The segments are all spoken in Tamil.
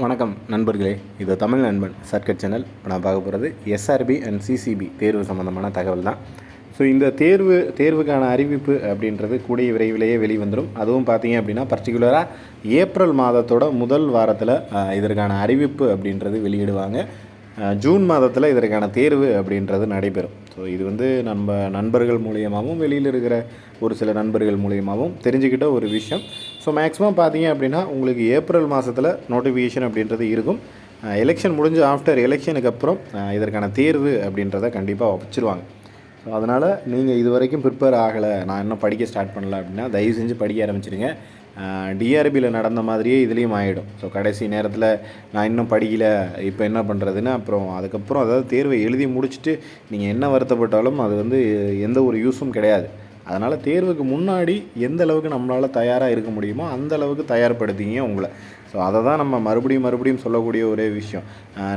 வணக்கம் நண்பர்களே. இது தமிழ் நண்பன் சர்க்கட் சேனல். இப்போ நான் பார்க்க போகிறது எஸ்ஆர்பி அண்ட் சிசிபி தேர்வு சம்மந்தமான தகவல் தான். ஸோ இந்த தேர்வு தேர்வுக்கான அறிவிப்பு அப்படின்றது கூடிய விரைவிலேயே வெளிவந்துடும் அதுவும் பார்த்தீங்க அப்படின்னா பர்டிகுலராக ஏப்ரல் மாதத்தோட முதல் வாரத்தில் இதற்கான அறிவிப்பு அப்படின்றது வெளியிடுவாங்க. ஜூன் மாதத்தில் இதற்கான தேர்வு அப்படின்றது நடைபெறும். ஸோ இது வந்து நம்ம நண்பர்கள் மூலியமாகவும் வெளியில் இருக்கிற ஒரு சில நண்பர்கள் மூலியமாகவும் தெரிஞ்சுக்கிட்ட ஒரு விஷயம். ஸோ மேக்ஸிமம் பார்த்தீங்க அப்படின்னா உங்களுக்கு ஏப்ரல் மாதத்தில் நோட்டிஃபிகேஷன் அப்படின்றது இருக்கும். எலெக்ஷன் முடிஞ்ச ஆஃப்டர் எலெக்ஷனுக்கு அப்புறம் இதற்கான தேர்வு அப்படின்றத கண்டிப்பாக வச்சுருவாங்க. ஸோ அதனால் நீங்கள் இது வரைக்கும் ப்ரிப்பேர் ஆகலை நான் இன்னும் படிக்க ஸ்டார்ட் பண்ணல அப்படின்னா தயவு செஞ்சு படிக்க ஆரம்பிச்சிடுங்க டிஆர்பியில் நடந்த மாதிரியே இதுலேயும் ஆகிடும் ஸோ கடைசி நேரத்தில் நான் இன்னும் படிக்கல இப்போ என்ன பண்ணுறதுன்னு அப்புறம் அதுக்கப்புறம் அதாவது தேர்வை எழுதி முடிச்சுட்டு நீங்கள் என்ன வருத்தப்பட்டாலும் அது வந்து எந்த ஒரு யூஸும் கிடையாது. அதனால் தேர்வுக்கு முன்னாடி எந்த அளவுக்கு நம்மளால் தயாராக இருக்க முடியுமோ அந்த அளவுக்கு தயார்படுத்திங்க உங்களை. ஸோ அதை தான் நம்ம மறுபடியும் மறுபடியும் சொல்லக்கூடிய ஒரே விஷயம்.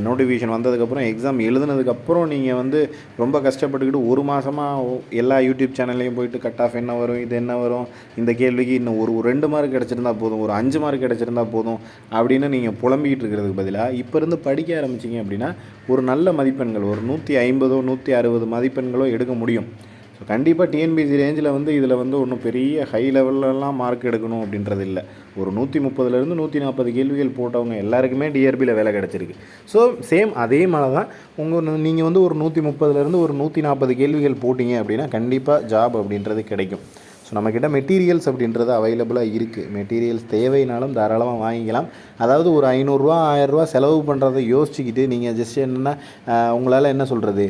நோட்டிஃபிகேஷன் வந்ததுக்கப்புறம் எக்ஸாம் எழுதுனதுக்கப்புறம் நீங்கள் வந்து ரொம்ப கஷ்டப்பட்டுக்கிட்டு ஒரு மாதமாக எல்லா யூடியூப் சேனல்லையும் போயிட்டு கட் ஆஃப் என்ன வரும் இது என்ன வரும் இந்த கேள்விக்கு இன்னும் ஒரு ஒரு ரெண்டு மார்க் கிடச்சிருந்தா போதும் ஒரு அஞ்சு மார்க் கிடச்சிருந்தா போதும் அப்படின்னு நீங்கள் புலம்பிக்கிட்டு இருக்கிறதுக்கு பதிலாக இப்போ இருந்து படிக்க ஆரம்பிச்சிங்க அப்படின்னா ஒரு நல்ல மதிப்பெண்கள் ஒரு நூற்றி ஐம்பதோ நூற்றி அறுபது மதிப்பெண்களோ எடுக்க முடியும். ஸோ கண்டிப்பாக டிஎன்பிசி ரேஞ்சில் வந்து இதில் வந்து ஒன்றும் பெரிய ஹை லெவல்லலாம் மார்க் எடுக்கணும் அப்படின்றது இல்லை. ஒரு நூற்றி முப்பதுலேருந்து நூற்றி நாற்பது கேள்விகள் போட்டவங்க எல்லாருக்குமே டிஆர்பியில் வேலை கிடச்சிருக்கு. ஸோ சேம் அதே மாதிரி தான் உங்கள் நீங்கள் வந்து ஒரு நூற்றி முப்பதுலேருந்து ஒரு நூற்றி நாற்பது கேள்விகள் போட்டிங்க அப்படின்னா கண்டிப்பாக ஜாப் அப்படின்றது கிடைக்கும். ஸோ நம்மக்கிட்ட மெட்டீரியல்ஸ் அப்படின்றது அவைலபிளாக இருக்குது மெட்டீரியல்ஸ் தேவைனாலும் தாராளமாக வாங்கிக்கலாம். அதாவது ஒரு ஐநூறுரூவா ஆயிரரூவா செலவு பண்ணுறதை யோசிச்சுக்கிட்டு நீங்கள் ஜஸ்ட் என்னென்னா உங்களால் என்ன சொல்கிறது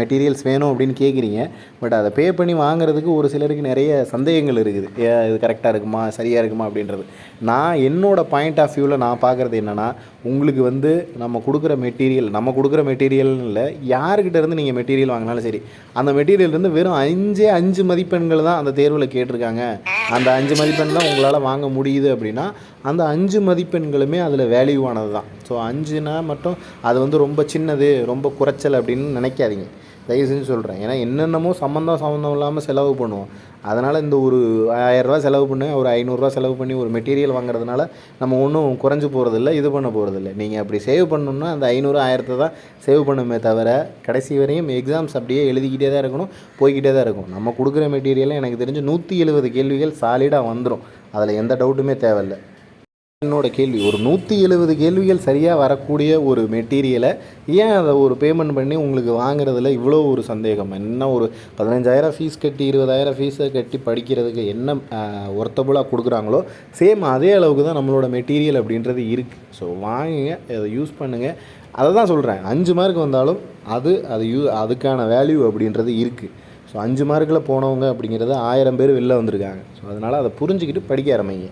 மெட்டீரியல்ஸ் வேணும் அப்படின்னு கேட்குறீங்க பட் அதை பே பண்ணி வாங்குறதுக்கு ஒரு சிலருக்கு நிறைய சந்தேகங்கள் இருக்குது. இது கரெக்டாக இருக்குமா? சரியாக இருக்குமா? அப்படின்றது. நான் என்னோடய பாயிண்ட் ஆஃப் வியூவில் நான் பார்க்குறது என்னென்னா உங்களுக்கு வந்து நம்ம கொடுக்குற மெட்டீரியல் நம்ம கொடுக்குற மெட்டீரியல்னு இல்லை யாருக்கிட்டேருந்து நீங்கள் மெட்டீரியல் வாங்கினாலும் சரி அந்த மெட்டீரியல் இருந்து வெறும் அஞ்சே அஞ்சு மதிப்பெண்கள் தான் அந்த தேர்வில் கேட்டிருக்காங்க. அந்த அஞ்சு மதிப்பெண் தான் உங்களால் வாங்க முடியுது அப்படின்னா அந்த அஞ்சு மதிப்பெண்களுமே அதில் வேல்யூவானது தான் ஸோ அஞ்சுனா மட்டும் அது வந்து ரொம்ப சின்னது ரொம்ப குறைச்சல் அப்படின்னு நினைக்காதீங்க. தயவு செஞ்சு சொல்கிறேன் ஏன்னா என்னென்னமோ சம்மந்தம் சம்மந்தம் இல்லாமல் செலவு பண்ணுவோம். அதனால் இந்த ஒரு ஆயரூவா செலவு பண்ணி ஒரு ஐநூறுரூவா செலவு பண்ணி ஒரு மெட்டீரியல் வாங்குறதுனால நம்ம ஒன்றும் குறைஞ்சி போகிறதில்ல இது பண்ண போகிறதில்ல நீங்கள் அப்படி சேவ் பண்ணணும்னா அந்த ஐநூறு ஆயிரத்தை தான் சேவ் பண்ணுமே தவிர கடைசி வரையும் எக்ஸாம்ஸ் அப்படியே எழுதிக்கிட்டே தான் இருக்கணும் போய்கிட்டே தான் இருக்கும் நம்ம கொடுக்குற மெட்டீரியலில் எனக்கு தெரிஞ்சு நூற்றி எழுபது கேள்விகள் சாலிடாக வந்துடும் அதில் எந்த டவுட்டுமே தேவையில்லை. என்னோட கேள்வி ஒரு நூற்றி எழுபது கேள்விகள் சரியாக வரக்கூடிய ஒரு மெட்டீரியலை ஏன் அதை ஒரு பேமெண்ட் பண்ணி உங்களுக்கு வாங்குறதுல இவ்வளோ ஒரு சந்தேகம்? என்ன ஒரு பதினஞ்சாயிரம் ஃபீஸ் கட்டி இருபதாயிரம் ஃபீஸை கட்டி படிக்கிறதுக்கு என்ன ஒர்த்தபுளாக கொடுக்குறாங்களோ சேம் அதே அளவுக்கு தான் நம்மளோட மெட்டீரியல் அப்படின்றது இருக்குது ஸோ வாங்குங்க அதை யூஸ் பண்ணுங்கள் அதை தான் சொல்கிறேன் அஞ்சு மார்க் வந்தாலும் அது அது யூ அதுக்கான வேல்யூ அப்படின்றது இருக்குது ஸோ அஞ்சு மார்க்கில் போனவங்க அப்படிங்கிறது ஆயிரம் பேர் வெளில வந்திருக்காங்க. ஸோ அதனால் அதை புரிஞ்சுக்கிட்டு படிக்க ஆரம்பிங்க.